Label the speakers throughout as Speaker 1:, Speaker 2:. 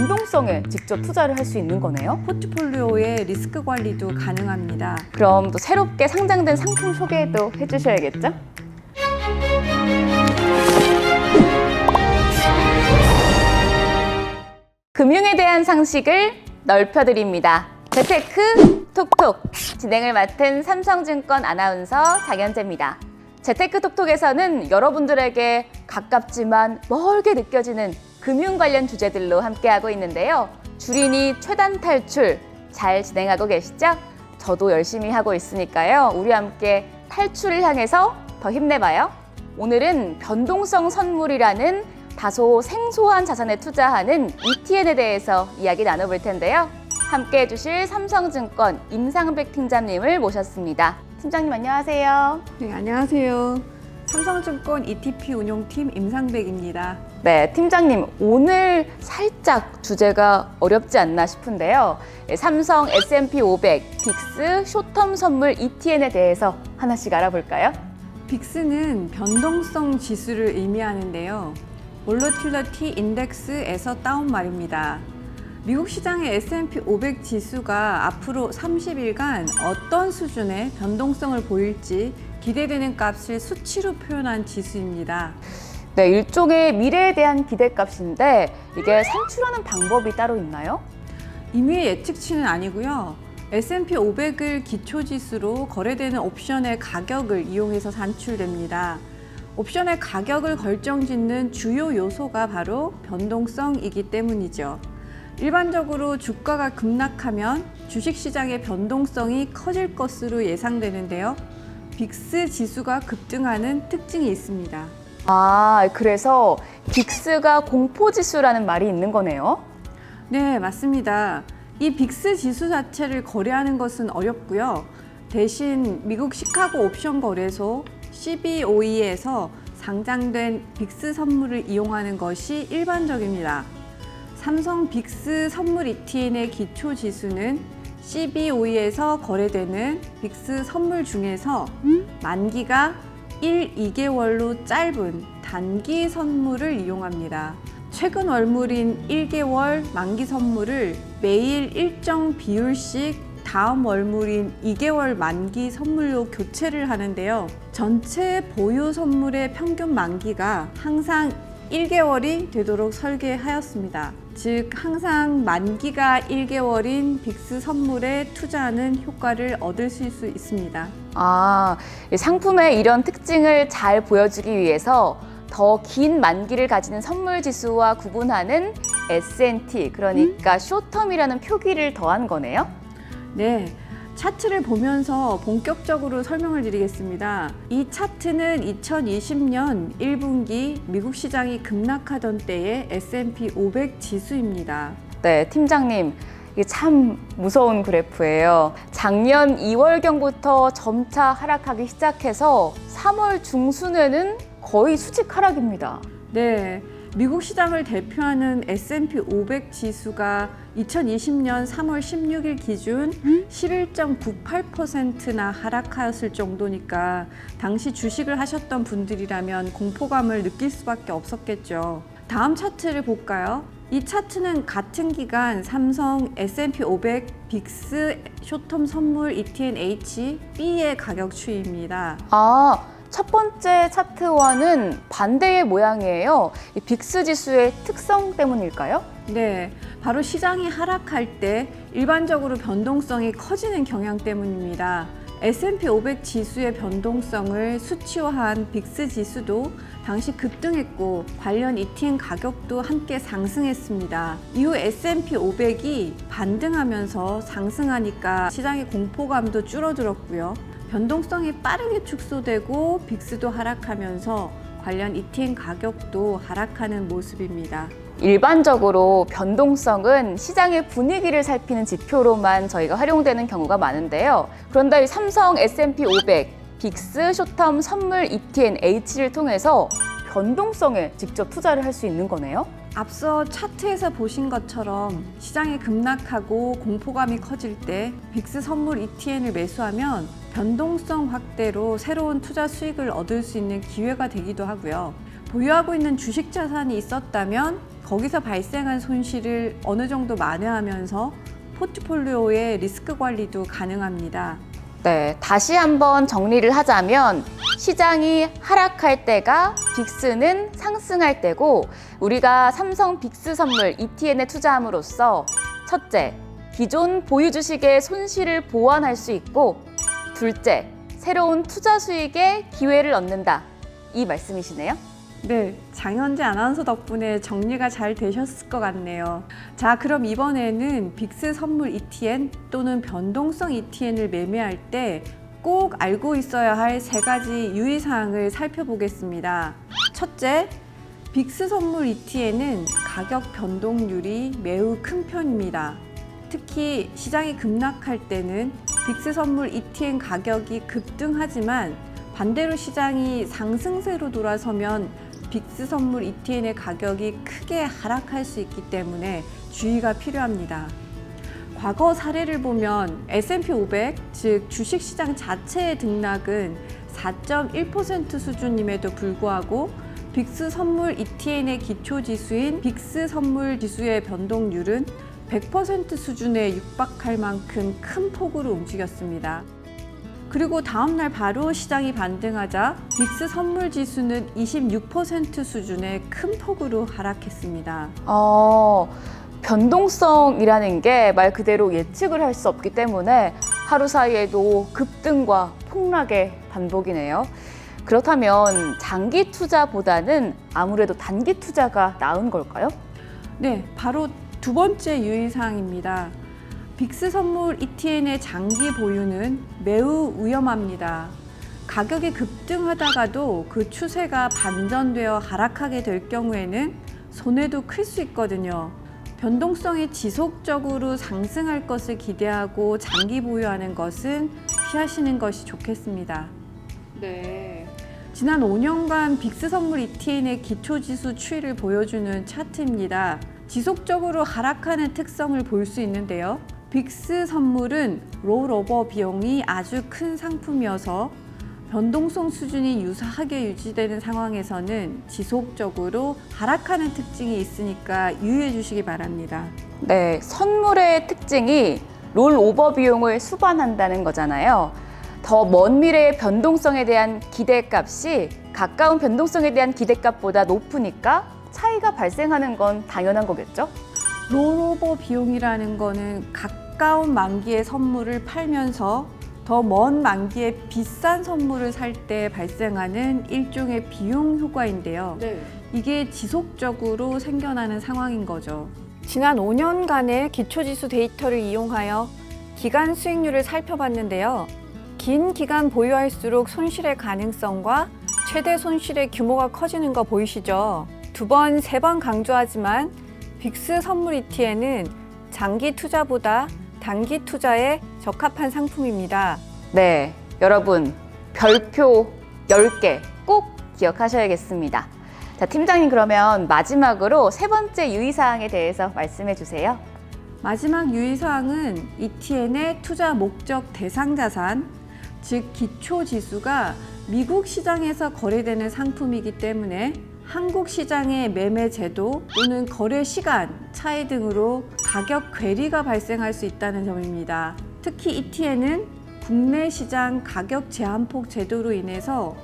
Speaker 1: 변동성에 직접 투자를 할 수 있는 거네요.
Speaker 2: 포트폴리오의 리스크 관리도 가능합니다.
Speaker 1: 그럼 또 새롭게 상장된 상품 소개도 해주셔야겠죠? 금융에 대한 상식을 넓혀드립니다. 재테크 톡톡 진행을 맡은 삼성증권 아나운서 장현재입니다. 재테크 톡톡에서는 여러분들에게 가깝지만 멀게 느껴지는 금융 관련 주제들로 함께하고 있는데요. 주린이 최단 탈출 잘 진행하고 계시죠? 저도 열심히 하고 있으니까요. 우리 함께 탈출을 향해서 더 힘내봐요. 오늘은 변동성 선물이라는 다소 생소한 자산에 투자하는 ETN에 대해서 이야기 나눠볼 텐데요. 함께 해주실 삼성증권 임상백 팀장님을 모셨습니다. 팀장님 안녕하세요.
Speaker 2: 네, 안녕하세요. 삼성증권 ETP 운용팀 임상백입니다.
Speaker 1: 네, 팀장님 오늘 살짝 주제가 어렵지 않나 싶은데요. 예, 삼성 S&P 500 빅스 쇼텀 선물 ETN에 대해서 하나씩 알아볼까요?
Speaker 2: 빅스는 변동성 지수를 의미하는데요. 볼러틸러티 인덱스에서 따온 말입니다. 미국 시장의 S&P 500 지수가 앞으로 30일간 어떤 수준의 변동성을 보일지 기대되는 값을 수치로 표현한 지수입니다.
Speaker 1: 네, 일종의 미래에 대한 기대값인데 이게 산출하는 방법이 따로 있나요?
Speaker 2: 임의의 예측치는 아니고요. S&P 500을 기초지수로 거래되는 옵션의 가격을 이용해서 산출됩니다. 옵션의 가격을 결정짓는 주요 요소가 바로 변동성이기 때문이죠. 일반적으로 주가가 급락하면 주식시장의 변동성이 커질 것으로 예상되는데요. 빅스 지수가 급등하는 특징이 있습니다.
Speaker 1: 아, 그래서 빅스가 공포지수라는 말이 있는 거네요.
Speaker 2: 네, 맞습니다. 이 빅스 지수 자체를 거래하는 것은 어렵고요. 대신 미국 시카고 옵션 거래소 CBOE에서 상장된 빅스 선물을 이용하는 것이 일반적입니다. 삼성 빅스 선물 ETN의 기초 지수는 CBOE에서 거래되는 빅스 선물 중에서 만기가 1, 2개월로 짧은 단기 선물을 이용합니다. 최근 월물인 1개월 만기 선물을 매일 일정 비율씩 다음 월물인 2개월 만기 선물로 교체를 하는데요. 전체 보유 선물의 평균 만기가 항상 1개월이 되도록 설계하였습니다. 즉, 항상 만기가 1개월인 빅스 선물에 투자하는 효과를 얻을 수 있습니다.
Speaker 1: 아, 이 상품의 이런 특징을 잘 보여주기 위해서 더 긴 만기를 가지는 선물 지수와 구분하는 S&T, 그러니까 쇼텀이라는 표기를 더한 거네요.
Speaker 2: 네. 차트를 보면서 본격적으로 설명을 드리겠습니다. 이 차트는 2020년 1분기 미국 시장이 급락하던 때의 S&P 500 지수입니다.
Speaker 1: 네, 팀장님. 이게 참 무서운 그래프예요. 작년 2월경부터 점차 하락하기 시작해서 3월 중순에는 거의 수직 하락입니다.
Speaker 2: 네. 미국 시장을 대표하는 S&P 500 지수가 2020년 3월 16일 기준 11.98%나 하락하였을 정도니까 당시 주식을 하셨던 분들이라면 공포감을 느낄 수밖에 없었겠죠. 다음 차트를 볼까요? 이 차트는 같은 기간 삼성 S&P 500 빅스 쇼텀 선물 ETNH B의 가격 추이입니다.
Speaker 1: 아, 첫 번째 차트와는 반대의 모양이에요. 이 빅스 지수의 특성 때문일까요?
Speaker 2: 네, 바로 시장이 하락할 때 일반적으로 변동성이 커지는 경향 때문입니다. S&P 500 지수의 변동성을 수치화한 빅스 지수도 당시 급등했고 관련 ETN 가격도 함께 상승했습니다. 이후 S&P 500이 반등하면서 상승하니까 시장의 공포감도 줄어들었고요. 변동성이 빠르게 축소되고 빅스도 하락하면서 관련 ETN 가격도 하락하는 모습입니다.
Speaker 1: 일반적으로 변동성은 시장의 분위기를 살피는 지표로만 저희가 활용되는 경우가 많은데요. 그런데 이 삼성 S&P 500 빅스 쇼텀 선물 ETN H를 통해서 변동성에 직접 투자를 할 수 있는 거네요.
Speaker 2: 앞서 차트에서 보신 것처럼 시장이 급락하고 공포감이 커질 때 빅스 선물 ETN을 매수하면 변동성 확대로 새로운 투자 수익을 얻을 수 있는 기회가 되기도 하고요. 보유하고 있는 주식 자산이 있었다면 거기서 발생한 손실을 어느 정도 만회하면서 포트폴리오의 리스크 관리도 가능합니다.
Speaker 1: 네, 다시 한번 정리를 하자면 시장이 하락할 때가 빅스는 상승할 때고 우리가 삼성 빅스 선물 ETN에 투자함으로써 첫째, 기존 보유 주식의 손실을 보완할 수 있고 둘째, 새로운 투자 수익의 기회를 얻는다. 이 말씀이시네요.
Speaker 2: 네, 장현재 아나운서 덕분에 정리가 잘 되셨을 것 같네요. 자, 그럼 이번에는 빅스 선물 ETN 또는 변동성 ETN을 매매할 때 꼭 알고 있어야 할 세 가지 유의사항을 살펴보겠습니다. 첫째, 빅스 선물 ETN은 가격 변동률이 매우 큰 편입니다. 특히 시장이 급락할 때는 빅스 선물 ETN 가격이 급등하지만 반대로 시장이 상승세로 돌아서면 빅스 선물 ETN의 가격이 크게 하락할 수 있기 때문에 주의가 필요합니다. 과거 사례를 보면 S&P 500, 즉 주식시장 자체의 등락은 4.1% 수준임에도 불구하고 빅스 선물 ETN의 기초 지수인 빅스 선물 지수의 변동률은 100% 수준에 육박할 만큼 큰 폭으로 움직였습니다. 그리고 다음날 바로 시장이 반등하자 빅스 선물 지수는 26% 수준의 큰 폭으로 하락했습니다.
Speaker 1: 어, 변동성이라는 게 말 그대로 예측을 할 수 없기 때문에 하루 사이에도 급등과 폭락의 반복이네요. 그렇다면 장기 투자보다는 아무래도 단기 투자가 나은 걸까요?
Speaker 2: 네, 바로 두 번째 유의사항입니다. 빅스 선물 ETN의 장기 보유는 매우 위험합니다. 가격이 급등하다가도 그 추세가 반전되어 하락하게 될 경우에는 손해도 클 수 있거든요. 변동성이 지속적으로 상승할 것을 기대하고 장기 보유하는 것은 피하시는 것이 좋겠습니다. 네. 지난 5년간 빅스 선물 ETN의 기초지수 추이를 보여주는 차트입니다. 지속적으로 하락하는 특성을 볼 수 있는데요. 빅스 선물은 롤오버 비용이 아주 큰 상품이어서 변동성 수준이 유사하게 유지되는 상황에서는 지속적으로 하락하는 특징이 있으니까 유의해 주시기 바랍니다.
Speaker 1: 네, 선물의 특징이 롤 오버 비용을 수반한다는 거잖아요. 더 먼 미래의 변동성에 대한 기대값이 가까운 변동성에 대한 기대값보다 높으니까 차이가 발생하는 건 당연한 거겠죠?
Speaker 2: 롤오버 비용이라는 거는 가까운 만기의 선물을 팔면서 더 먼 만기에 비싼 선물을 살 때 발생하는 일종의 비용 효과인데요. 이게 지속적으로 생겨나는 상황인 거죠. 지난 5년간의 기초지수 데이터를 이용하여 기간 수익률을 살펴봤는데요. 긴 기간 보유할수록 손실의 가능성과 최대 손실의 규모가 커지는 거 보이시죠? 두 번, 세 번 강조하지만 빅스 선물 ETN은 장기 투자보다 단기 투자에 적합한 상품입니다.
Speaker 1: 네, 여러분 별표 10개 꼭 기억하셔야겠습니다. 자, 팀장님 그러면 마지막으로 세 번째 유의사항에 대해서 말씀해 주세요.
Speaker 2: 마지막 유의사항은 ETN의 투자 목적 대상 자산, 즉 기초 지수가 미국 시장에서 거래되는 상품이기 때문에 한국 시장의 매매 제도 또는 거래 시간 차이 등으로 가격 괴리가 발생할 수 있다는 점입니다. 특히 ETN은 국내 시장 가격 제한폭 제도로 인해서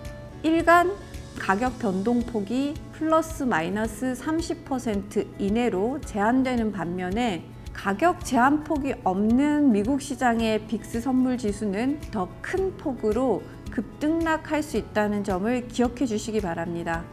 Speaker 2: 일간 가격 변동폭이 플러스 마이너스 30% 이내로 제한되는 반면에 가격 제한폭이 없는 미국 시장의 빅스 선물 지수는 더 큰 폭으로 급등락할 수 있다는 점을 기억해 주시기 바랍니다.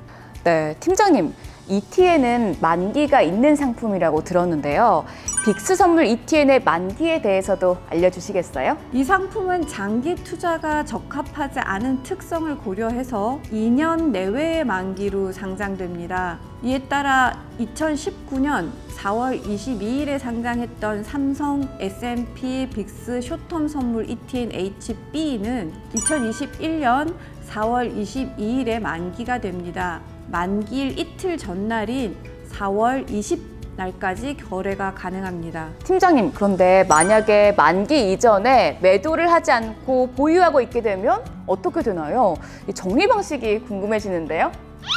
Speaker 1: 네, 팀장님. ETN은 만기가 있는 상품이라고 들었는데요. 빅스 선물 ETN의 만기에 대해서도 알려주시겠어요?
Speaker 2: 이 상품은 장기 투자가 적합하지 않은 특성을 고려해서 2년 내외의 만기로 상장됩니다. 이에 따라 2019년 4월 22일에 상장했던 삼성 S&P 빅스 쇼텀 선물 ETN HB는 2021년 4월 22일에 만기가 됩니다. 만기일 이틀 전날인 4월 20 날까지 거래가 가능합니다.
Speaker 1: 팀장님, 그런데 만약에 만기 이전에 매도를 하지 않고 보유하고 있게 되면 어떻게 되나요? 이 정리 방식이 궁금해지는데요.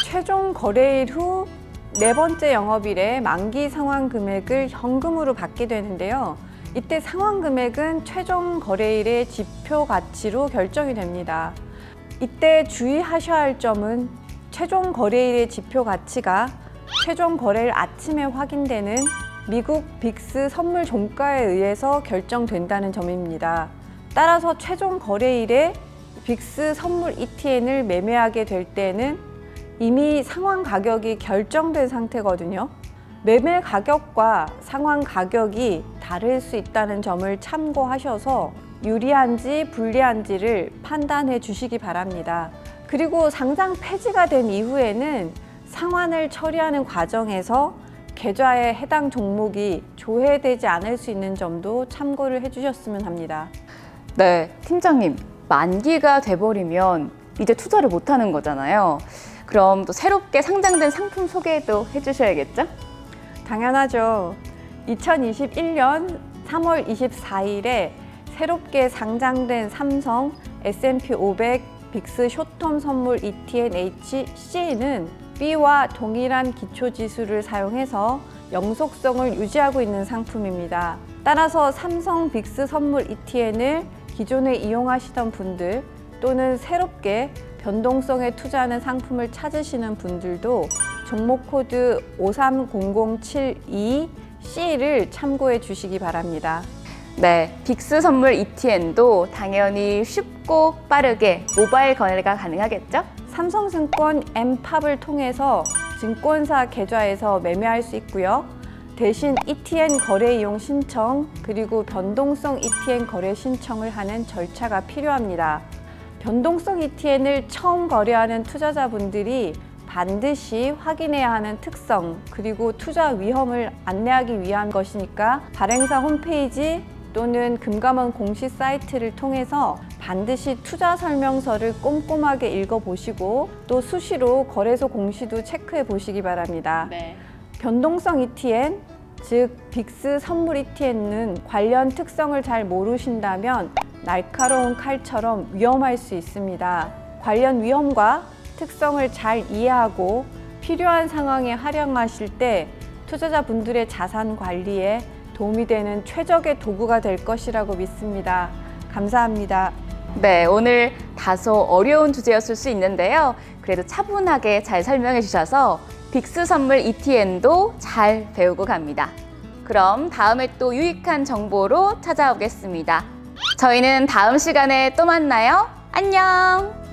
Speaker 2: 최종 거래일 후 네 번째 영업일에 만기 상환 금액을 현금으로 받게 되는데요. 이때 상환 금액은 최종 거래일의 지표 가치로 결정이 됩니다. 이때 주의하셔야 할 점은 최종 거래일의 지표 가치가 최종 거래일 아침에 확인되는 미국 빅스 선물 종가에 의해서 결정된다는 점입니다. 따라서 최종 거래일에 빅스 선물 ETN을 매매하게 될 때는 이미 상환 가격이 결정된 상태거든요. 매매 가격과 상환 가격이 다를 수 있다는 점을 참고하셔서 유리한지 불리한지를 판단해 주시기 바랍니다. 그리고 상장 폐지가 된 이후에는 상환을 처리하는 과정에서 계좌에 해당 종목이 조회되지 않을 수 있는 점도 참고를 해주셨으면 합니다.
Speaker 1: 네, 팀장님. 만기가 돼버리면 이제 투자를 못 하는 거잖아요. 그럼 또 새롭게 상장된 상품 소개도 해주셔야겠죠?
Speaker 2: 당연하죠. 2021년 3월 24일에 새롭게 상장된 삼성 S&P 500 빅스 쇼텀 선물 E ETN HC는 B와 동일한 기초 지수를 사용해서 영속성을 유지하고 있는 상품입니다. 따라서 삼성 빅스 선물 ETN을 기존에 이용하시던 분들 또는 새롭게 변동성에 투자하는 상품을 찾으시는 분들도 종목 코드 530072C를 참고해 주시기 바랍니다.
Speaker 1: 네, 빅스 선물 ETN도 당연히 쉽고 빠르게 모바일 거래가 가능하겠죠?
Speaker 2: 삼성증권 엠팝을 통해서 증권사 계좌에서 매매할 수 있고요. 대신 ETN 거래 이용 신청 그리고 변동성 ETN 거래 신청을 하는 절차가 필요합니다. 변동성 ETN을 처음 거래하는 투자자분들이 반드시 확인해야 하는 특성 그리고 투자 위험을 안내하기 위한 것이니까 발행사 홈페이지 또는 금감원 공식 사이트를 통해서 반드시 투자 설명서를 꼼꼼하게 읽어보시고 또 수시로 거래소 공시도 체크해 보시기 바랍니다.
Speaker 1: 네.
Speaker 2: 변동성 ETN, 즉 빅스 선물 ETN은 관련 특성을 잘 모르신다면 날카로운 칼처럼 위험할 수 있습니다. 관련 위험과 특성을 잘 이해하고 필요한 상황에 활용하실 때 투자자분들의 자산 관리에 도움이 되는 최적의 도구가 될 것이라고 믿습니다. 감사합니다.
Speaker 1: 네, 오늘 다소 어려운 주제였을 수 있는데요. 그래도 차분하게 잘 설명해 주셔서 빅스 선물 ETN도 잘 배우고 갑니다. 그럼 다음에 또 유익한 정보로 찾아오겠습니다. 저희는 다음 시간에 또 만나요. 안녕!